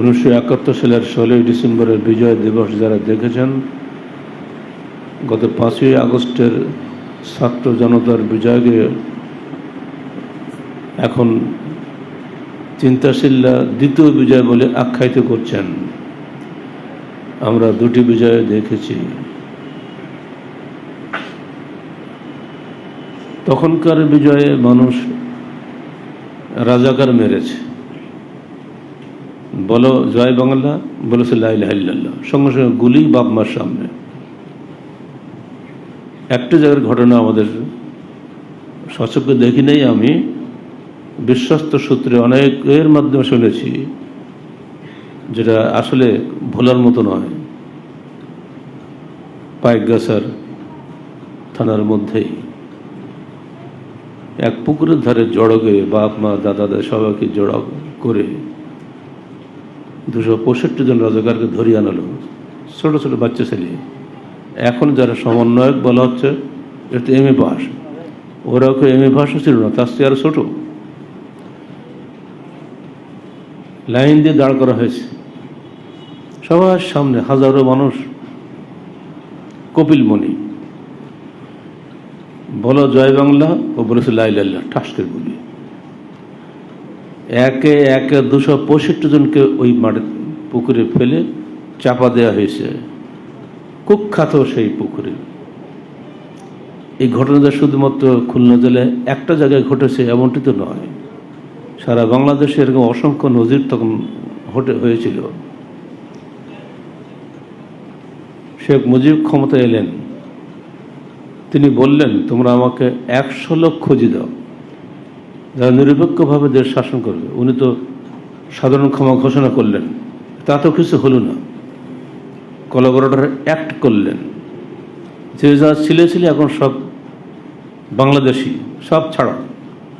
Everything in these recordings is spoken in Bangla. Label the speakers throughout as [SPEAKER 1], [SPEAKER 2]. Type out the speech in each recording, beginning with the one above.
[SPEAKER 1] উনিশশো একাত্তর সালের ষোলোই ডিসেম্বরের বিজয় দিবস যারা দেখেছেন, গত পাঁচই আগস্টের ছাত্র জনতার বিজয়কে এখন চিন্তাশীলরা দ্বিতীয় বিজয় বলে আখ্যায়িত করছেন। আমরা দুটি বিজয় দেখেছি। তখনকার বিজয়ে মানুষ রাজাকার মেরেছে। বলো জয় বাংলা বলেছে লাইল্লাহ সঙ্গে সঙ্গে গুলি বাপ মার সামনে। একটা জায়গার ঘটনা আমাদের সচক্ষে দেখি নেই আমি। বিশ্বস্ত সূত্রে অনেকের মাধ্যমে শুনেছি, যেটা আসলে ভোলার মতো নয়। পাইকগাছার থানার মধ্যেই। এক পুকুরের ধারে জড়কে বাপ মা, দাদা দাদা সবাইকে জড়ো করে দুশো পঁয়ষট্টি জন রাজাকারকে ধরিয়ে আনলো। ছোট ছোট বাচ্চা ছেলে। এখন যারা সমন্বয়ক বলা হচ্ছে এটা এম এ পাস। ওরাও কেউ এম এ পাসও ছিল না, তার চেয়ে আরও ছোট। লাইন দিয়ে দাঁড় করা হয়েছে। সবার সামনে হাজারো মানুষ। কপিল কপিলমণি বলো জয় বাংলা ও বলেছে লাইলাল্লাহ ঠাসকের গুলি একে একে দুশো পঁয়ষট্টি জনকে ওই মাঠে পুকুরে ফেলে চাপা দেওয়া হয়েছে। কুখ্যাত সেই পুকুরে। এই ঘটনাটা শুধুমাত্র খুলনা জেলায় একটা জায়গায় ঘটেছে, এমনটি তো নয়। সারা বাংলাদেশে এরকম অসংখ্য নজির তখন হটে, হয়েছিল। শেখ মুজিব ক্ষমতা এলেন। তিনি বললেন, তোমরা আমাকে একশো লোক খুঁজে দাও। যারা নিরপেক্ষভাবে দেশ শাসন করবে, উনি তো সাধারণ ক্ষমা ঘোষণা করলেন। তা তো কিছু হলো না। কলাবরেটর অ্যাক্ট করলেন। যে যা ছিলে ছিলে এখন সব বাংলাদেশি, সব ছাড়ো।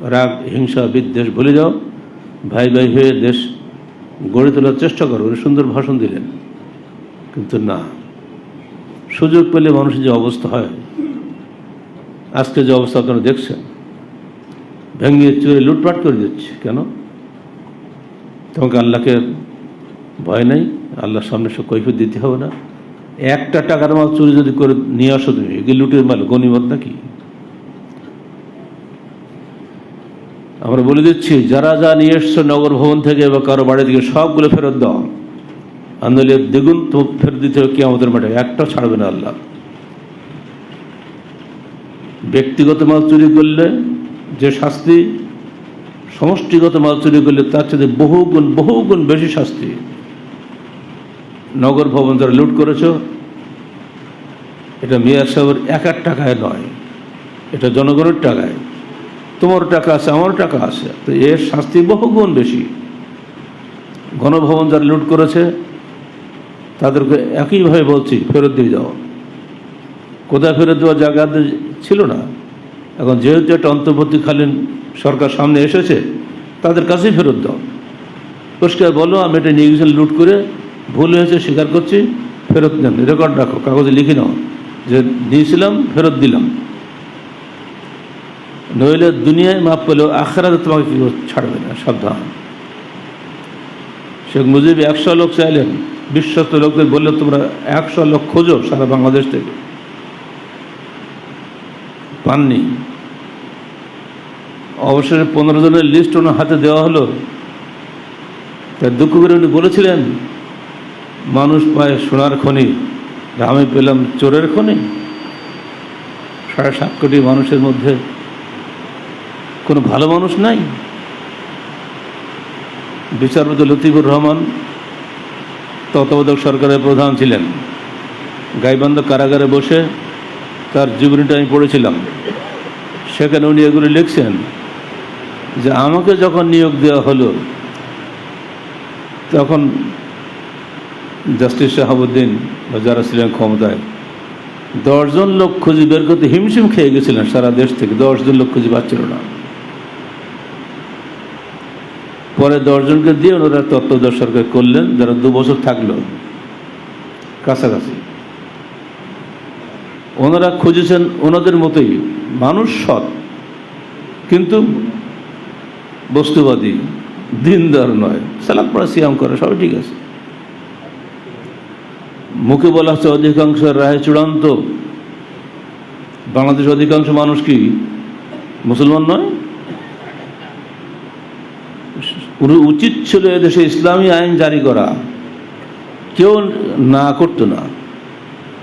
[SPEAKER 1] রাগ, হিংসা, বিদ্বেষ ভুলে যাও। ভাই ভাই হয়ে দেশ গড়ে তোলার চেষ্টা করো। উনি সুন্দর ভাষণ দিলেন। কিন্তু না। সুযোগ পেলে মানুষের যে অবস্থা হয় আজকে যে অবস্থা আপনারা দেখছেন ভেঙে চুরে লুটপাট করে দিচ্ছে কেন? তোমাকে আল্লাহকে ভয় নাই? আল্লাহর সামনে সব কৈফিয়ত দিতে হবে না। একটা টাকার মাল চুরি যদি করে নিয়ে আসো তুমি, এগুলো লুটের মাল, গণিমত নাকি? আমরা বলে দিচ্ছি, যারা যা নিয়ে এসছো নগর ভবন থেকে বা কারও বাড়ি থেকে, সবগুলো ফেরত দাও। আন্দোলনে দ্বিগুণ তো ফেরত দিতে হবে কি আমাদের মাঠে, একটাও ছাড়বে না আল্লাহ। ব্যক্তিগত মাল চুরি করলে যে শাস্তি সমষ্টিগত মাল চুরি করলে তার সাথে বহুগুণ বহুগুণ বেশি শাস্তি নগর ভবন যারা লুট করেছ, এটা মেয়ার সাহেবের এক এক টাকায় নয়, এটা জনগণের টাকায়। তোমার টাকা আছে আমার টাকা আছে, তো এর শাস্তি বহুগুণ বেশি। গণভবন যারা লুট করেছে, তাদেরকে একইভাবে বলছি, ফেরত দিয়ে যাও। কোথায় ফেরত দেওয়ার জায়গা ছিল না। এখন যেহেতু একটা অন্তর্বর্তীকালীন সরকার সামনে এসেছে, তাদের কাছেই ফেরত দাও। পরিষ্কার বলো, আমি এটা নিয়ে গেছিলাম লুট করে, ভুল হয়েছে, স্বীকার করছি, ফেরত নেন। রেকর্ড রাখো, কাগজে লিখে নাও যে দিয়েছিলাম, ফেরত দিলাম। নইলে দুনিয়ায় মাফ পেলেও আখড়াতে তোমাকে কেউ ছাড়বে না, সাবধান। শেখ মুজিব একশো লোক চাইলেন, বিশ্বস্ত লোকদের বললে তোমরা একশো লোক খোঁজো সারা বাংলাদেশ থেকে। পাননি। অবশেষে পনেরো জনের লিস্ট ওনার হাতে দেওয়া হলো। তার দুঃখ করে উনি বলেছিলেন, মানুষ পায় সোনার খনি, আমি পেলাম চোরের খনি। সাড়ে সাত কোটি মানুষের মধ্যে কোনো ভালো মানুষ নাই। বিচারপতি লতিফুর রহমান, তত্ত্বাবধায়ক সরকারের প্রধান ছিলেন। গাইবান্ধ কারাগারে বসে তার জীবনীটা আমি পড়েছিলাম। সেখানে উনি এগুলি লিখছেন। যে আমাকে যখন নিয়োগ দেওয়া হলো, তখন জাস্টিস শাহাবুদ্দিন বা যারা ছিলেন ক্ষমতায়, দশজন লোক খুঁজে বের করতে হিমশিম খেয়ে গেছিলেন সারা দেশ থেকে। দশজন লোক খুঁজে পাচ্ছিল না। পরে দশজনকে দিয়ে ওনারা তত্ত্বাবধায়ক সরকার করলেন, যারা দু বছর থাকল। কাছাকাছি। ওনারা খুঁজেছেন ওনাদের মতোই মানুষ সৎ, কিন্তু বস্তুবাদী, দিনদার নয়। সালাদ পড়া, সিয়াম করে, সবই ঠিক আছে। মুখে বলা হচ্ছে অধিকাংশ রায় চূড়ান্ত। বাংলাদেশ অধিকাংশ মানুষ কি মুসলমান নয়? উচিত ছিল এদেশে ইসলামী আইন জারি করা। কেউ না করতো না।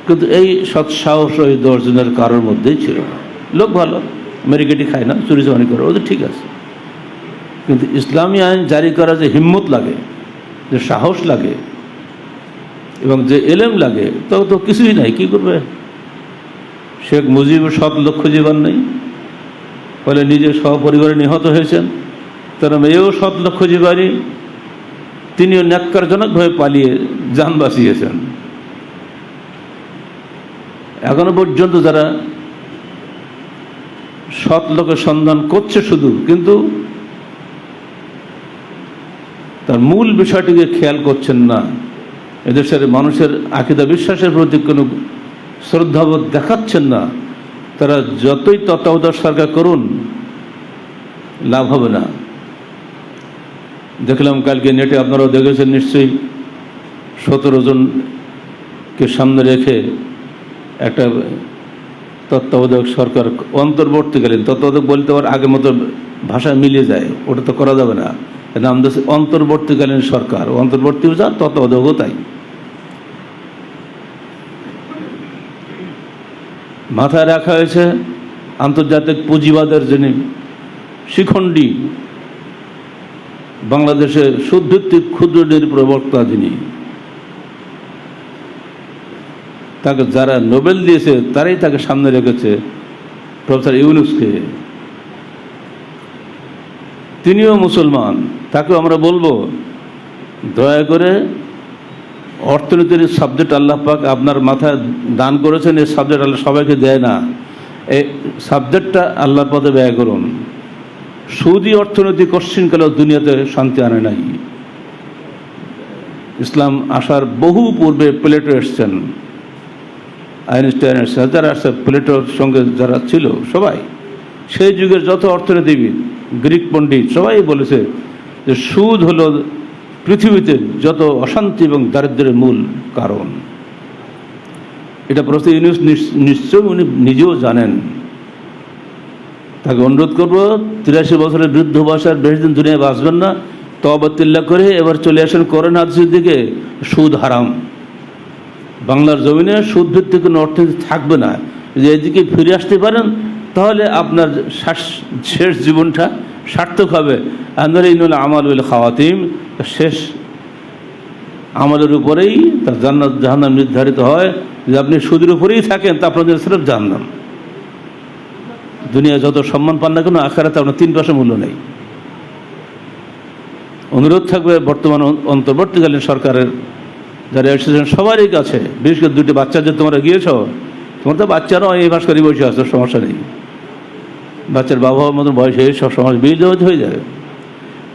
[SPEAKER 1] কিন্তু এই সৎসাহস ওই দশজনের কারোর মধ্যেই ছিল লোক ভালো মেরিকেটি খায় না চুরি চামারি করে, ওদের ঠিক আছে। কিন্তু ইসলামী আইন জারি করা যে হিম্মত লাগে, যে সাহস লাগে এবং যে এলেম লাগে তো তো কিছুই নাই, কি করবে? শেখ মুজিব সৎ লক্ষ্য জীবন নেই, ফলে নিজের সহপরিবারে নিহত হয়েছেন, তার মেয়েও সৎ লক্ষ্য জীবনী তিনিও ন্যাক্কারজনকভাবে পালিয়ে যান বাঁচিয়েছেন। এখনও পর্যন্ত যারা সৎ লোকের সন্ধান করছে শুধু, কিন্তু তার মূল বিষয়টিকে খেয়াল করছেন না। এদেশের মানুষের আকিদা বিশ্বাসের প্রতি কোনো শ্রদ্ধাবোধ দেখাচ্ছেন না। তারা যতই তত্ত্বাবধায়ক সরকার করুন, লাভ হবে না। দেখলাম কালকে নেটে আপনারাও দেখেছেন নিশ্চয়ই, সতেরো জনকে সামনে রেখে একটা তত্ত্বাবধায়ক সরকার অন্তর্বর্তীকালীন, তত্ত্বাবধায়ক বলতে আবার আগের মতো ভাষা মিলিয়ে যায়, ওটা তো করা যাবে না। নাম দিয়েছে অন্তর্বর্তীকালীন সরকার। অন্তর্বর্তী যা তত্ত্বাবধায়কও তাই। মাথায় রাখা হয়েছে আন্তর্জাতিক পুঁজিবাদের যিনি শিখণ্ডী বাংলাদেশে সুদভিত্তিক ক্ষুদ্র ঋণের প্রবক্তা যিনি, তাকে যারা নোবেল দিয়েছে, তারাই তাকে সামনে রেখেছে প্রফেসর ইউনুসকে। তিনিও মুসলমান তাকে আমরা বলব, দয়া করে অর্থনীতির সাবজেক্ট আল্লাহ পাক আপনার মাথায় দান করেছেন, এই সাবজেক্ট আল্লাহ সবাইকে দেয় না। এই সাবজেক্টটা আল্লাহর পথে ব্যয় করুন। সৌদি অর্থনীতি কশ্চিনকালেও দুনিয়াতে শান্তি আনে নাই। ইসলাম আসার বহু পূর্বে প্লেটো এসছেন। আইনস্টাইন যারা আসছে প্লেটোর সঙ্গে যারা ছিল সবাই, সেই যুগের যত অর্থনীতিবিদ গ্রিক পণ্ডিত সবাই বলেছে যে সুদ হলো পৃথিবীতে যত অশান্তি এবং দারিদ্র্যের মূল কারণ। এটা প্রস্তুত ইউনিস নিশ্চয়ই উনি নিজেও জানেন। তাকে অনুরোধ করব, তিরাশি বছরের বৃদ্ধ বয়সের বেশি দিন দুনিয়ায় বাঁচবেন না তবাতিল্লা করে এবার চলে আসেন করেন হাদিসের দিকে, সুদ হারাম। বাংলার জমিনে সুদ ভিত্তিক কোনো অর্থনীতি থাকবে না। যদি এদিকে ফিরে আসতে পারেন তাহলে আপনার শ্বাস- শেষ জীবনটা সার্থক হবে। আন্দর ইনুল আমাল উল খাওয়াতিম শেষ আমলের উপরেই তার জান্নাত, জাহান্নাম নির্ধারিত হয়। যে আপনি সুদের উপরেই থাকেন, তা আপনাদের সিরফ জাহান্নাম। দুনিয়া যত সম্মান পান না কেন, আখারাতে আপনার তিন পয়সা মূল্য নেই। অনুরোধ থাকবে বর্তমান অন্তর্বর্তীকালীন সরকারের যারা এসেছেন, সবারই কাছে। বিশেষ করে দুটি বাচ্চা যে তোমরা গিয়েছ, তোমার তো বাচ্চারাও এই ভাস করে বসে আসছো সমস্যা নেই। বাচ্চার বাবা মার মতন বয়স হয়ে সব সমাজ বিয়ে হয়ে যাবে।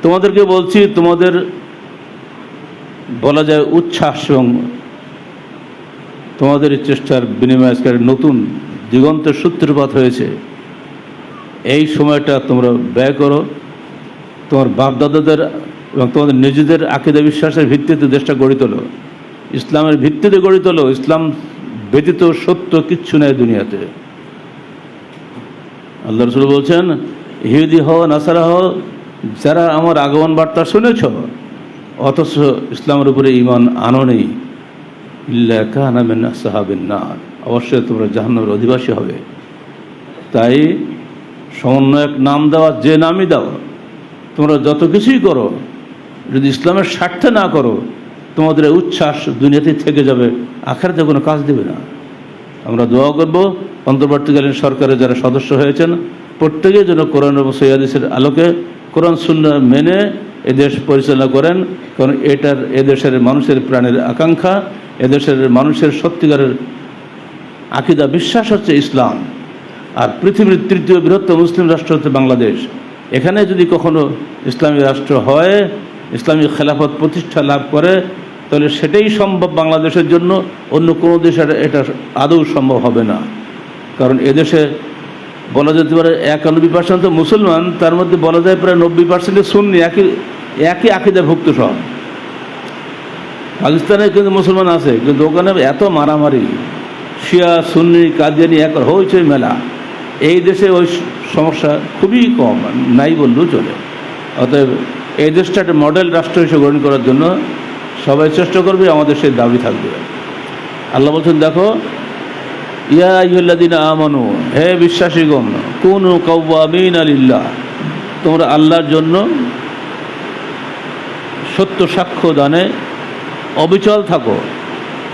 [SPEAKER 1] তোমাদেরকে বলছি, তোমাদের বলা যায় উচ্ছ্বাস এবং তোমাদের চেষ্টার বিনিময়ে আজকের নতুন দিগন্তের সূত্রপাত হয়েছে। এই সময়টা তোমরা ব্যয় করো। তোমার বাপদাদাদের এবং তোমাদের নিজেদের আকিদা বিশ্বাসের ভিত্তিতে দেশটা গড়ে তোলো। ইসলামের ভিত্তিতে গড়ে তোলো। ইসলাম ব্যতীত সত্য কিচ্ছু নেই দুনিয়াতে। আল্লাহ রসুল বলছেন, ইহুদি হও, নাসারা হও, যারা আমার আগমন বার্তা শুনেছ, অথচ ইসলামের উপরে ইমান আনো নেই, ইল্লা কাহানামেন সাহাবিন না অবশ্যই তোমরা জাহান্নামের অধিবাসী হবে। তাই সমন্বয়ক নাম দেওয়া, যে নামই দাও, তোমরা যত কিছুই করো, যদি ইসলামের স্বার্থে না করো, তোমাদের উচ্ছ্বাস দুনিয়াতেই থেকে যাবে, আখারাতে কোনো কাজ দেবে না। আমরা দোয়া করব অন্তর্বর্তীকালীন সরকারের যারা সদস্য হয়েছেন প্রত্যেকেই যেন কোরআন এবং সৈয়াদিসের আলোকে কোরআন শূন্য মেনে এদেশ পরিচালনা করেন, কারণ এটার এদেশের মানুষের প্রাণের আকাঙ্ক্ষা এদেশের মানুষের সত্যিকারের আকিদা, বিশ্বাস হচ্ছে ইসলাম। আর পৃথিবীর তৃতীয় বৃহত্তম মুসলিম রাষ্ট্র হচ্ছে বাংলাদেশ। এখানে যদি কখনো ইসলামী রাষ্ট্র হয়, ইসলামী খেলাফত প্রতিষ্ঠা লাভ করে, তাহলে সেটাই সম্ভব বাংলাদেশের জন্য, অন্য কোনো দেশের এটা আদৌ সম্ভব হবে না। কারণ এদেশে বলা যেতে পারে একানব্বই পার্সেন্ট তো মুসলমান, তার মধ্যে বলা যায় প্রায় নব্বই পার্সেন্টে সুন্নি, একই একই আকিদাভুক্ত সব। পাকিস্তানে কিন্তু মুসলমান আছে, কিন্তু ওখানে এত মারামারি, শিয়া, সুন্নি, কাদিয়ানি এক হয়েছে মেলা। এই দেশে ওই সমস্যা খুবই কম, নাই বললেও চলে। অতএব এই দেশটা একটা মডেল রাষ্ট্র হিসেবে গ্রহণ করার জন্য সবাই চেষ্টা করবে, আমাদের সেই দাবি থাকবে। আল্লাহ বলছেন, দেখো ইয়া ইহুল্লাদিন আমানু, হে বিশ্বাসীগণ, কোন কৌবামিন আলিল্লাহ তোমরা আল্লাহর জন্য সত্য সাক্ষ্য দানে অবিচল থাকো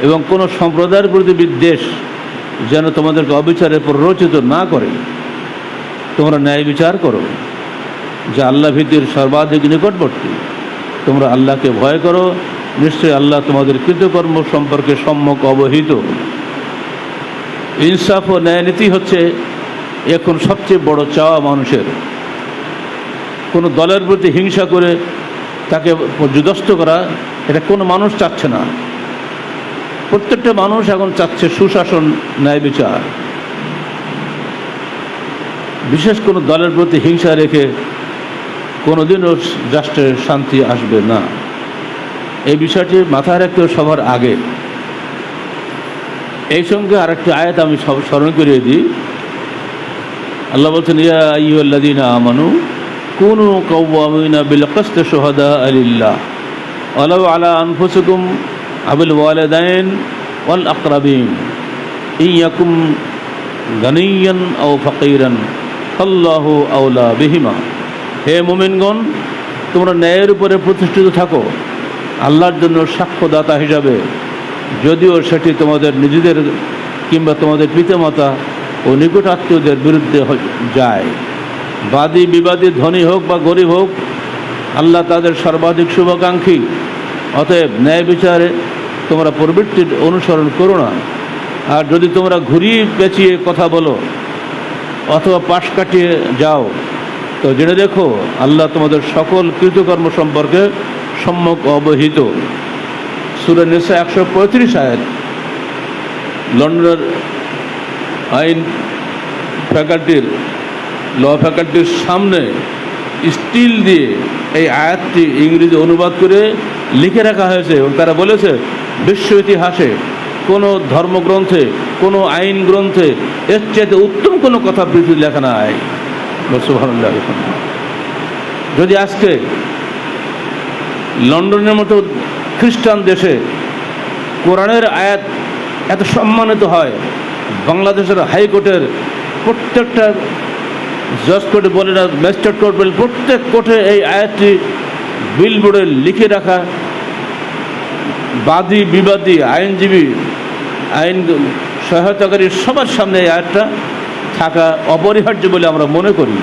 [SPEAKER 1] এবং কোনো সম্প্রদায়ের প্রতি বিদ্বেষ যেন তোমাদেরকে অবিচারে প্ররোচিত না করে। তোমরা ন্যায় বিচার করো, যে আল্লাহ ভীতির সর্বাধিক নিকটবর্তী। তোমরা আল্লাহকে ভয় করো, নিশ্চয়ই আল্লাহ তোমাদের কৃতকর্ম সম্পর্কে সম্যক অবহিত। ইনসাফ ও ন্যায়নীতি হচ্ছে এখন সবচেয়ে বড় চাওয়া মানুষের। কোনো দলের প্রতি হিংসা করে তাকে যুদস্ত করা, এটা কোনো মানুষ চাচ্ছে না। প্রত্যেকটা মানুষ এখন চাচ্ছে সুশাসন, ন্যায় বিচার। বিশেষ কোনো দলের প্রতি হিংসা রেখে কোনোদিনও রাষ্ট্রের শান্তি আসবে না। এই বিষয়টি মাথায় রাখতে সবার আগে। এই সঙ্গে আরেকটি আয়াত আমি সব স্মরণ করিয়ে দিই। আল্লাহ বলছেন, ইয়া আইয়ুল্লাযীনা আমানু, কুনু কাওয়ামিনা বিল কিসত শুহাদা লিল্লাহ ওয়ালাউ আলা আনফুসিকুম আবিল ওয়ালিদাইন ওয়াল আকরাবিন ইয়াকুম গানিয়ান আও ফাকিরান আল্লাহু আউলা বিহিমা। হে মুমিনগণ, তোমরা ন্যায়ের উপরে প্রতিষ্ঠিত থাকো, আল্লাহর জন্য সাক্ষ্যদাতা হিসাবে যদিও সেটি তোমাদের নিজেদের কিংবা তোমাদের পিতামাতা ও নিকট আত্মীয়দের বিরুদ্ধে যায়। বাদী, বিবাদী, ধনী হোক বা গরিব হোক, আল্লাহ তাদের সর্বাধিক শুভাকাঙ্ক্ষী। অতএব ন্যায় বিচারে তোমরা প্রবৃত্তির অনুসরণ করো না। আর যদি তোমরা ঘুরিয়ে পেঁচিয়ে কথা বলো অথবা পাশ কাটিয়ে যাও, তো জেনে দেখো আল্লাহ তোমাদের সকল কৃতকর্ম সম্পর্কে সম্যক অবহিত। সুরে নেশা একশো পঁয়ত্রিশ আয়াত লন্ডনের আইন ফ্যাকাল্টির, ল ফ্যাকাল্টির সামনে স্টিল দিয়ে এই আয়াতটি ইংরেজি অনুবাদ করে লিখে রাখা হয়েছে এবং তারা বলেছে, বিশ্ব ইতিহাসে কোনো ধর্মগ্রন্থে, কোনো আইন গ্রন্থে এর চাইতে উত্তম কোনো কথা পৃথিবী লেখা নাই সুবহানাল্লাহ। যদি আজকে লন্ডনের মতো খ্রিস্টান দেশে কোরআনের আয়াত এত সম্মানিত হয়, বাংলাদেশের হাইকোর্টের প্রত্যেকটা জজ কোর্টে বলে না ম্যাজিস্ট্রেট কোর্ট বলে প্রত্যেক কোর্টে এই আয়াতটি বিলবোর্ডে লিখে রাখা। বাদী, বিবাদী, আইনজীবী, আইন সহায়তাকারী সবার সামনে এই আয়াতটা থাকা অপরিহার্য বলে আমরা মনে করি।